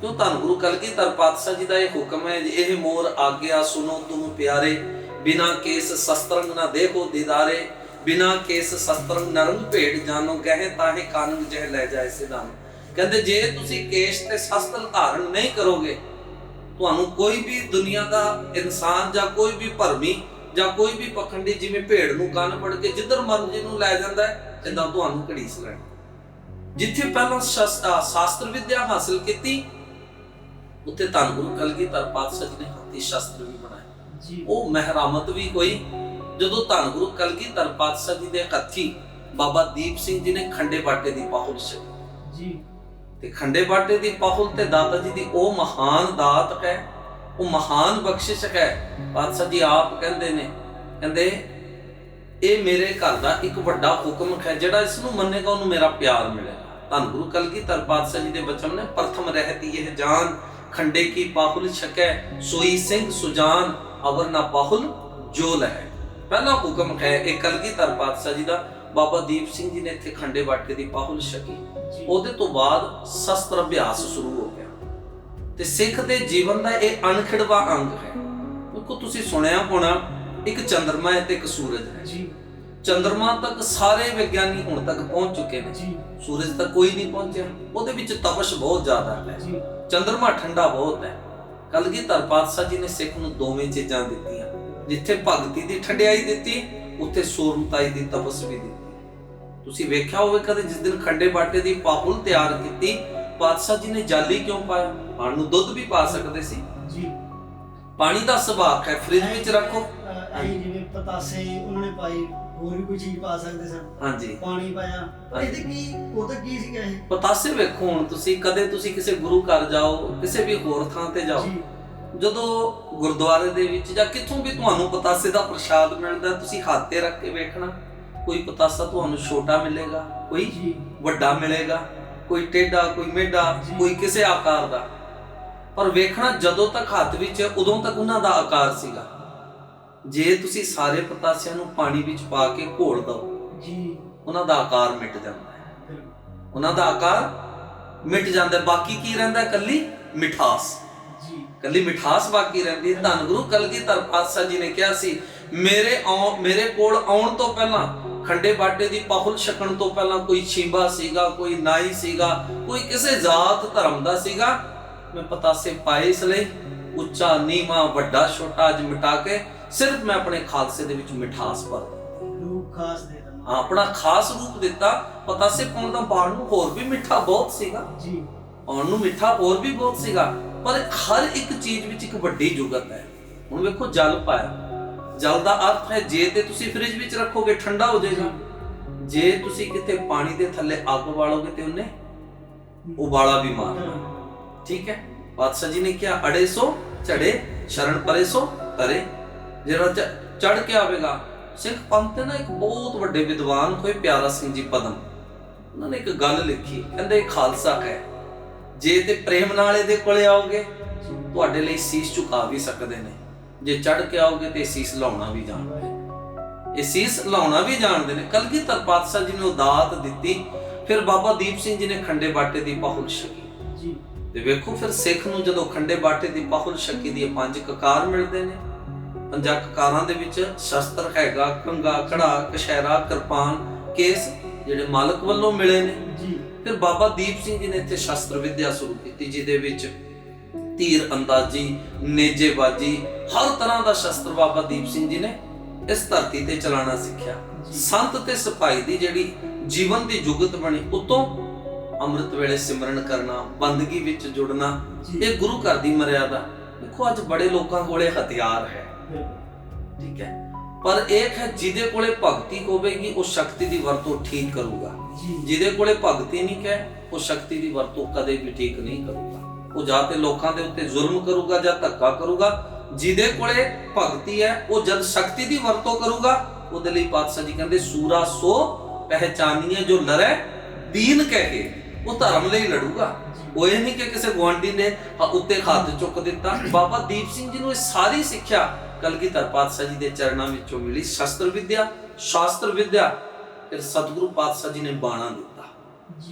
ਕਿਉਂ ਧੰਨ ਗੁਰੂ ਕਲਗੀਧਰ ਪਾਤਸ਼ਾਹ ਜੀ ਦਾ ਇਹ ਹੁਕਮ ਹੈ ਜੀ, ਇਹ ਮੋਰ ਆਗਿਆ ਸੁਨੋ ਤੁਮ ਪਿਆਰੇ ਬਿਨਾ ਕੇਸ ਸ਼ਸਤਰੰਗ ਨਾ ਦੇਖੋ ਦੀਦਾਰੇ ਬਿਨਾ ਕੇਸ ਸ਼ਸਤਰੰਗ ਨਰੰਗ ਭੇਟ ਜਾਨੋ ਕਹੇ ਤਾਹੇ ਕਾਨੂੰਨ ਜਹ ਲੈ ਜਾਏ ਸਿਧਾਨ ਕਹਿੰਦੇ ਜੇ ਤੁਸੀਂ ਕੇਸ਼ ਤੇ ਸ਼ਸਤਰ ਧਾਰਨ ਨਹੀਂ ਕਰੋਗੇ ਤੁਹਾਨੂੰ ਕੋਈ ਵੀ ਦੁਨੀਆ ਦਾ ਇਨਸਾਨ ਜਾਂ ਕੋਈ ਵੀ ਭਰਮੀ ਜਾਂ ਕੋਈ ਵੀ ਪਖੰਡੀ ਜਿਵੇਂ ਭੇੜ ਨੂੰ ਕੰਨ ਫੜ ਕੇ ਜਿੱਧਰ ਮਰਜ਼ੀ ਨੂੰ ਲੈ ਜਾਂਦਾ ਹੈ ਇਦਾਂ ਤੁਹਾਨੂੰ ਘੜੀਸ ਲੈਣਾ। ਜਿੱਥੇ ਪਹਿਲਾਂ ਸ਼ਾਸਤਰ ਵਿਦਿਆ ਹਾਸਲ ਕੀਤੀ ਉੱਥੇ ਧੰਨ ਗੁਰੂ ਕਲਗੀਧਰ ਪਾਤਸ਼ਾਹ ਜੀ ਨੇ ਹੱਥੀ ਸ਼ਸਤਰ ਵੀ ਬਣਾਏ। ਜੀ। ਉਹ ਮਹਿਰਾਮਤ ਵੀ ਹੋਈ ਜਦੋਂ ਧੰਨ ਗੁਰੂ ਕਲਗੀਧਰ ਪਾਤਸ਼ਾਹ ਜੀ ਦੇ ਹੱਥੀ ਬਾਬਾ ਦੀਪ ਸਿੰਘ ਜੀ ਨੇ ਖੰਡੇ ਬਾਟੇ ਦੀ ਪਾਹੁਲ ਛਕੀ ਜੀ। ਤੇ ਖੰਡੇ ਬਾਟੇ ਦੀ ਪਾਹੁਲ ਤੇ ਦਾਤਾ ਜੀ ਦੀ ਉਹ ਮਹਾਨ ਦਾਤ ਹੈ ਉਹ ਮਹਾਨ ਬਖਸ਼ਿਸ਼ ਹੈ। ਪਾਤਸ਼ਾਹ ਜੀ ਆਪ ਕਹਿੰਦੇ ਨੇ ਕਹਿੰਦੇ ਇਹ ਮੇਰੇ ਘਰ ਦਾ ਇੱਕ ਵੱਡਾ ਹੁਕਮ ਹੈ ਜਿਹੜਾ ਇਸ ਨੂੰ ਮੰਨੇਗਾ ਉਹਨੂੰ ਮੇਰਾ ਪਿਆਰ ਮਿਲੇਗਾ। ਧੰਨ ਗੁਰੂ ਕਲਗੀਧਰ ਪਾਤਸ਼ਾਹ ਜੀ ਦੇ ਬਚਨ ਨੇ ਪ੍ਰਥਮ ਰਹਿਤੀ ਇਹ ਜਾਨ ਖੰਡੇ ਕੀ ਪਾਹੁਲ ਛਕੈ ਸੋਈ ਸਿੰਘ ਸੁਜਾਨ ਅਵਰ ਨਾ ਪਾਹੁਲ ਜੋ ਲਹੈ। ਪਹਿਲਾ ਹੁਕਮ ਹੈ ਇਹ ਕਲਗੀਧਰ ਪਾਤਸ਼ਾਹ ਜੀ ਦਾ ਬਾਬਾ ਦੀਪ ਸਿੰਘ ਜੀ ਨੇ ਇੱਥੇ ਖੰਡੇ ਬਾਟੇ ਦੀ ਪਾਹੁਲ ਛਕੀ। ਉਹਦੇ ਤੋਂ ਬਾਅਦ ਸ਼ਸਤਰ ਅਭਿਆਸ ਸ਼ੁਰੂ ਹੋ ਗਿਆ। ਤੇ ਸਿੱਖ ਦੇ ਜੀਵਨ ਦਾ ਇਹ ਅਣਖਿੜਵਾ ਅੰਗ ਹੈ। ਦੇਖੋ ਤੁਸੀਂ ਸੁਣਿਆ ਹੋਣਾ ਇੱਕ ਚੰਦਰਮਾ ਹੈ ਤੇ ਇੱਕ ਸੂਰਜ ਹੈ। ਜੀ। ਚੰਦਰਮਾ ਤੱਕ ਸਾਰੇ ਵਿਗਿਆਨੀ ਹੁਣ ਤੱਕ ਪਹੁੰਚ ਚੁੱਕੇ ਨੇ ਜੀ ਸੂਰਜ ਤੱਕ ਕੋਈ ਨਹੀਂ ਪਹੁੰਚਿਆ ਉਹਦੇ ਵਿੱਚ ਤਪਸ਼ ਬਹੁਤ ਜ਼ਿਆਦਾ ਹੈ ਜੀ ਚੰਦਰਮਾ ਠੰਡਾ ਬਹੁਤ ਹੈ ਕਲਗੀਧਰ ਪਾਤਸ਼ਾਹ ਜੀ ਨੇ ਸਿੱਖ ਨੂੰ ਦੋਵੇਂ ਚੀਜ਼ਾਂ ਦਿੱਤੀਆਂ ਜਿੱਥੇ ਭਗਤੀ ਦੀ ਠੰਡਿਆਈ ਦਿੱਤੀ ਉੱਥੇ ਸੂਰਮਤਾਈ ਦੀ ਤਪਸ ਵੀ ਦਿੱਤੀ ਤੁਸੀਂ ਵੇਖਿਆ ਹੋਵੇ ਕਦੇ ਜਿਸ ਦਿਨ ਖੰਡੇ ਬਾਟੇ ਦੀ ਪਾਹੁਲ ਤਿਆਰ ਕੀਤੀ ਪਾਤਸ਼ਾਹ ਜੀ ਨੇ ਜਾਲੀ ਕਿਉਂ ਪਾਇਆ ਪਾਣ ਨੂੰ ਦੁੱਧ ਵੀ ਪਾ ਸਕਦੇ ਸੀ ਜੀ ਪਾਣੀ ਦਾ ਸੁਭਾਅ ਹੈ ਫ੍ਰਿਜ ਵਿੱਚ ਰੱਖੋ ਪਤਾਸੇ ਉਹਨਾਂ ਨੇ ਪਾਈ ਹੋਰ ਵੀ ਕੋਈ ਚੀਜ਼ ਪਾ ਸਕਦੇ ਸਨ? ਹਾਂਜੀ। ਪਾਣੀ ਪਾਇਆ। ਪਰ ਇਹਦੇ ਕੀ ਉਹ ਤਾਂ ਕੀ ਸੀਗਾ ਇਹ? ਪਤਾਸੇ ਵੇਖੋ ਹੁਣ ਤੁਸੀਂ ਕਦੇ ਤੁਸੀਂ ਕਿਸੇ ਗੁਰੂ ਘਰ ਜਾਓ ਕਿਸੇ ਵੀ ਹੋਰ ਥਾਂ ਤੇ ਜਾਓ ਜਦੋਂ ਗੁਰਦੁਆਰੇ ਦੇ ਵਿੱਚ ਜਾਂ ਕਿੱਥੋਂ ਵੀ ਤੁਹਾਨੂੰ ਪਤਾਸੇ ਦਾ ਪ੍ਰਸ਼ਾਦ ਮਿਲਦਾ ਤੁਸੀਂ ਹੱਥ ਤੇ ਰੱਖ ਕੇ ਵੇਖਣਾ ਕੋਈ ਪਤਾਸਾ ਤੁਹਾਨੂੰ ਛੋਟਾ ਮਿਲੇਗਾ ਕੋਈ ਵੱਡਾ ਮਿਲੇਗਾ ਕੋਈ ਟੇਢਾ ਕੋਈ ਮੇਢਾ। ਕੋਈ ਕਿਸੇ ਆਕਾਰ ਦਾ। ਪਰ ਵੇਖਣਾ ਜਦੋਂ ਤੱਕ ਹੱਥ ਵਿੱਚ ਉਦੋਂ ਤੱਕ ਉਹਨਾਂ ਦਾ ਆਕਾਰ ਸੀਗਾ। ਜੇ ਤੁਸੀਂ ਸਾਰੇ ਪਤਾਸਿਆਂ ਨੂੰ ਪਾਣੀ ਵਿੱਚ ਪਾ ਕੇ ਘੋਲ ਦਿਓ ਜੀ। ਉਹਨਾਂ ਦਾ ਆਕਾਰ ਮਿਟ ਜਾਂਦਾ ਹੈ। ਉਹਨਾਂ ਦਾ ਆਕਾਰ ਮਿਟ ਜਾਂਦਾ। ਬਾਕੀ ਕੀ ਰਹਿੰਦਾ ਹੈ? ਇਕੱਲੀ ਮਿਠਾਸ। ਜੀ। ਕੱਲੀ ਮਿਠਾਸ ਬਾਕੀ ਰਹਿੰਦੀ ਹੈ। ਧੰਨ ਗੁਰੂ ਕਲਗੀਧਰ ਪਾਤਸ਼ਾਹ ਜੀ ਨੇ ਕਿਹਾ ਸੀ ਮੇਰੇ ਆਉ ਮੇਰੇ ਕੋਲ ਆਉਣ ਤੋਂ ਪਹਿਲਾਂ ਖੰਡੇ ਬਾਟੇ ਦੀ ਪਾਹੁਲ ਛਕਣ ਤੋਂ ਪਹਿਲਾਂ ਕੋਈ ਛੀਂਬਾ ਸੀਗਾ ਕੋਈ ਨਾਈ ਸੀਗਾ ਕੋਈ ਕਿਸੇ ਜ਼ਾਤ ਧਰਮ ਦਾ ਸੀਗਾ ਮੈਂ ਪਤਾਸੇ ਪਾਏ ਇਸ ਲਈ। ਉੱਚਾ ਨੀਵਾਂ ਵੱਡਾ ਛੋਟਾ ਅੱਜ ਮਿਟਾ ਕੇ ਸਿਰਫ ਮੈਂ ਆਪਣੇ ਖਾਲਸੇ ਦੇ ਵਿੱਚ ਮਿਠਾਸ ਭਰ ਦਿੱਤੀ। ਰੂਪ ਖਾਸ ਦੇ ਹਾਂ, ਆਪਣਾ ਖਾਸ ਰੂਪ ਦਿੱਤਾ। ਪਤਾਸੇ ਪਾਉਣ ਦਾ ਬਾਣ ਨੂੰ ਹੋਰ ਵੀ ਮਿੱਠਾ ਬਹੁਤ ਸੀਗਾ। ਜੀ। ਆਉਣ ਨੂੰ ਮਿੱਠਾ ਹੋਰ ਵੀ ਬਹੁਤ ਸੀਗਾ। ਪਰ ਹਰ ਇੱਕ ਚੀਜ਼ ਵਿੱਚ ਇੱਕ ਵੱਡੀ ਜੁਗਤ ਹੈ। ਹੁਣ ਵੇਖੋ ਜਲ ਪਾਇਆ। ਜਲ ਦਾ ਅਰਥ ਹੈ ਜੇ ਤੇ ਤੁਸੀਂ ਫ੍ਰਿਜ ਵਿੱਚ ਰੱਖੋਗੇ ਠੰਡਾ ਹੋ ਜਾਏਗਾ। ਜੇ ਤੁਸੀਂ ਕਿਤੇ ਪਾਣੀ ਦੇ ਥੱਲੇ ਅੱਗ ਬਾਲੋਗੇ ਤੇ ਉਹਨੇ ਉਬਾਲਾ ਵੀ ਮਾਰਨਾ ਠੀਕ ਹੈ? ਪਾਤਸ਼ਾਹ ਜੀ ਨੇ ਕਿਹਾ ਅੜੇ ਸੋ ਝੜੇ ਸ਼ਰਨ ਪਰੇ ਸੋ ਤਰੇ ਜਿਹੜਾ ਚੜ ਕੇ ਆਵੇਗਾ ਸਿੱਖ ਪੰਥ ਦੇ ਨਾ ਇੱਕ ਬਹੁਤ ਵੱਡੇ ਵਿਦਵਾਨ ਹੋਏ ਪਿਆਰਾ ਸਿੰਘ ਜੀ ਪਦਮ ਉਹਨਾਂ ਨੇ ਇੱਕ ਗੱਲ ਲਿਖੀ ਕਹਿੰਦੇ ਖਾਲਸਾ ਹੈ। ਜੇ ਤੇ ਪ੍ਰੇਮ ਨਾਲ ਇਹਦੇ ਕੋਲੇ ਆਓਗੇ ਤੁਹਾਡੇ ਲਈ ਸੀਸ ਝੁਕਾ ਵੀ ਸਕਦੇ ਨੇ। ਜੇ ਚੜ ਕੇ ਆਓਗੇ ਤੇ ਸੀਸ ਲਾਉਣਾ ਵੀ ਜਾਣਦੇ ਇਹ ਸੀਸ ਲਾਉਣਾ ਵੀ ਜਾਣਦੇ ਨੇ। ਕਲਗੀਧਰ ਪਾਤਸ਼ਾਹ ਜੀ ਨੇ ਉਹ ਦਾਤ ਦਿੱਤੀ ਫਿਰ ਬਾਬਾ ਦੀਪ ਸਿੰਘ ਜੀ ਨੇ ਖੰਡੇ ਬਾਟੇ ਦੀ ਪਾਹੁਲ ਛਕੀ। ਜੀ। ਤੇ ਵੇਖੋ ਫਿਰ ਸਿੱਖ ਨੂੰ ਜਦੋਂ ਖੰਡੇ ਬਾਟੇ ਦੀ ਪਾਹੁਲ ਛਕੀ ਦੀ ਪੰਜ ਕਕਾਰ ਮਿਲਦੇ ਨੇ। ਪੰਜਾਂ ਕਕਾਰਾਂ ਦੇ ਵਿੱਚ ਸ਼ਸਤਰ ਹੈਗਾ ਕੰਗਾ ਕੜਾ ਕਸ਼ਹਿਰਾ ਕਿਰਪਾਨ ਕੇਸ ਜਿਹੜੇ ਮਾਲਕ ਵੱਲੋਂ ਮਿਲੇ ਨੇ। ਜੀ। ਫਿਰ ਬਾਬਾ ਦੀਪ ਸਿੰਘ ਜੀ ਨੇ ਇੱਥੇ ਸ਼ਸਤਰ ਵਿਦਿਆ ਸ਼ੁਰੂ ਕੀਤੀ ਜਿਹਦੇ ਵਿੱਚ ਤੀਰ ਅੰਦਾਜ਼ੀ ਨੇਜੇਬਾਜੀ ਹਰ ਤਰ੍ਹਾਂ ਦਾ ਸ਼ਸਤਰ ਬਾਬਾ ਦੀਪ ਸਿੰਘ ਜੀ ਨੇ ਇਸ ਧਰਤੀ ਤੇ ਚਲਾਣਾ ਸਿੱਖਿਆ। ਸੰਤ ਤੇ ਸਿਪਾਹੀ ਦੀ ਜਿਹੜੀ ਜੀਵਨ ਦੀ ਜੁਗਤ ਬਣੀ ਉਤੋਂ ਅੰਮ੍ਰਿਤ ਵੇਲੇ ਸਿਮਰਨ ਕਰਨਾ ਬੰਦਗੀ ਵਿੱਚ ਜੁੜਨਾ ਇਹ ਗੁਰੂ ਘਰ ਦੀ ਮਰਿਆਦਾ। ਦੇਖੋ ਅੱਜ ਬੜੇ ਲੋਕਾਂ ਕੋਲੇ ਹਥਿਆਰ ਹੈ। ਠੀਕ ਹੈ। ਪਰ ਇੱਕ ਹੈ ਜਿਹਦੇ ਕੋਲੇ ਭਗਤੀ ਹੋਵੇਗੀ ਉਹ ਸ਼ਕਤੀ ਦੀ ਵਰਤੋਂ ਠੀਕ ਕਰੂਗਾ। ਜਿਹਦੇ ਕੋਲੇ ਭਗਤੀ ਨਹੀਂ ਹੈ ਉਹ ਸ਼ਕਤੀ ਦੀ ਵਰਤੋਂ ਕਦੇ ਵੀ ਠੀਕ ਨਹੀਂ ਕਰੂਗਾ। ਉਹ ਜਾਂ ਤੇ ਲੋਕਾਂ ਦੇ ਉੱਤੇ ਜ਼ੁਲਮ ਕਰੂਗਾ ਜਾਂ ਧੱਕਾ ਕਰੂਗਾ। ਜਿਹਦੇ ਕੋਲੇ ਭਗਤੀ ਹੈ ਉਹ ਜਦ ਸ਼ਕਤੀ ਦੀ ਵਰਤੋਂ ਕਰੂਗਾ ਉਹਦੇ ਲਈ ਪਾਤਸ਼ਾਹ ਜੀ ਕਹਿੰਦੇ ਸੂਰਾ ਸੋ ਪਹਿਚਾਨੀਏ ਜੋ ਲੜੈ ਦੀਨ ਕਹਿ ਕੇ। ਉਹ ਧਰਮ ਲਈ ਲੜੂਗਾ। ਉਹ ਇਹ ਨਹੀਂ ਕਿ ਕਿਸੇ ਗਵਾਂਢੀ ਨੇ ਉੱਤੇ ਹੱਥ ਚੁੱਕ ਦਿੱਤਾ। ਬਾਬਾ ਦੀਪ ਸਿੰਘ ਜੀ ਨੂੰ ਇਹ ਸਾਰੀ ਸਿੱਖਿਆ ਕਲਗੀਧਰ ਪਾਤਸ਼ਾਹ ਜੀ ਦੇ ਚਰਨਾਂ ਵਿੱਚੋਂ ਮਿਲੀ। ਸ਼ਸਤਰ ਵਿਦਿਆ, ਸ਼ਾਸਤਰ ਵਿਦਿਆ ਤੇ ਸਤਿਗੁਰੂ ਪਾਤਸ਼ਾਹ ਜੀ ਨੇ ਬਾਣਾ ਦਿੱਤਾ